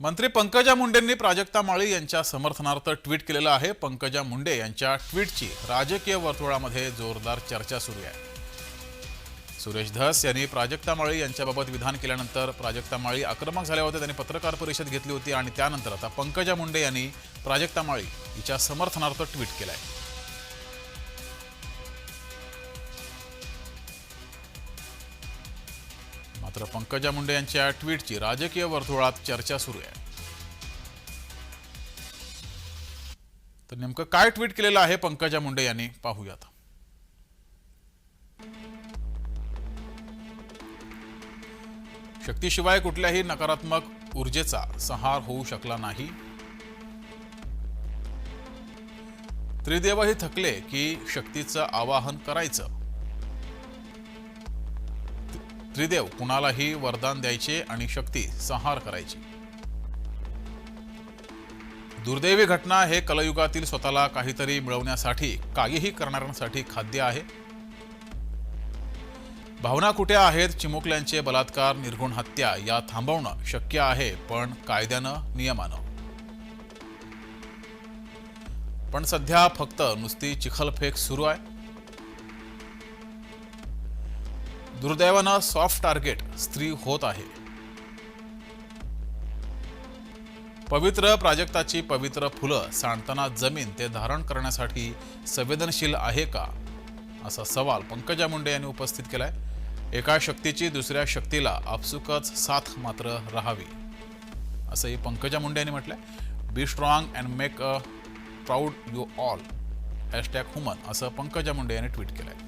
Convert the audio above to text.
मंत्री पंकजा मुंडेंनी प्राजक्ता माळी यांच्या समर्थनार्थ ट्विट केलेलं आहे. पंकजा मुंडे यांच्या ट्विटची राजकीय वर्तुळामध्ये जोरदार चर्चा सुरू आहे. सुरेश धस यांनी प्राजक्ता माळी यांच्याबाबत विधान केल्यानंतर प्राजक्ता माळी आक्रमक झाल्या होत्या. त्यांनी पत्रकार परिषद घेतली होती आणि त्यानंतर आता पंकजा मुंडे यांनी प्राजक्ता माळी हिच्या समर्थनार्थ ट्विट केलं आहे मात्र पंकजा मुंडे यांच्या ट्विटची राजकीय वर्तुळात चर्चा सुरू आहे. तर नेमकं काय ट्विट केलेलं आहे पंकजा मुंडे यांनी? पाहूयात शक्तीशिवाय कुठल्याही नकारात्मक ऊर्जेचा संहार होऊ शकला नाही. त्रिदेवही थकले की शक्तीचं आवाहन करायचं. त्रिदेव कुणालाही वरदान द्यायचे आणि शक्ती संहार करायची. दुर्दैवी घटना हे कलयुगातील स्वतःला काहीतरी मिळवण्यासाठी काहीही करणाऱ्यांसाठी खाद्य आहे. भावना कुठे आहेत? चिमुकल्यांचे बलात्कार निर्घुण हत्या या थांबवणं शक्य आहे पण कायद्यानं नियमानं. पण सध्या फक्त नुसती चिखलफेक सुरू आहे. दुर्दैवानं सॉफ्ट टार्गेट स्त्री होत आहे. पवित्र प्राजक्ताची पवित्र फुलं सांडताना जमीन ते धारण करण्यासाठी संवेदनशील आहे का? असा सवाल पंकजा मुंडे यांनी उपस्थित केलाय. एका शक्तीची दुसऱ्या शक्तीला आपसुकच साथ मात्र राहावी. असंही पंकजा मुंडे यांनी म्हटलंय. Be strong and make a proud you all hashtag human असं पंकजा मुंडे यांनी ट्विट केलंय.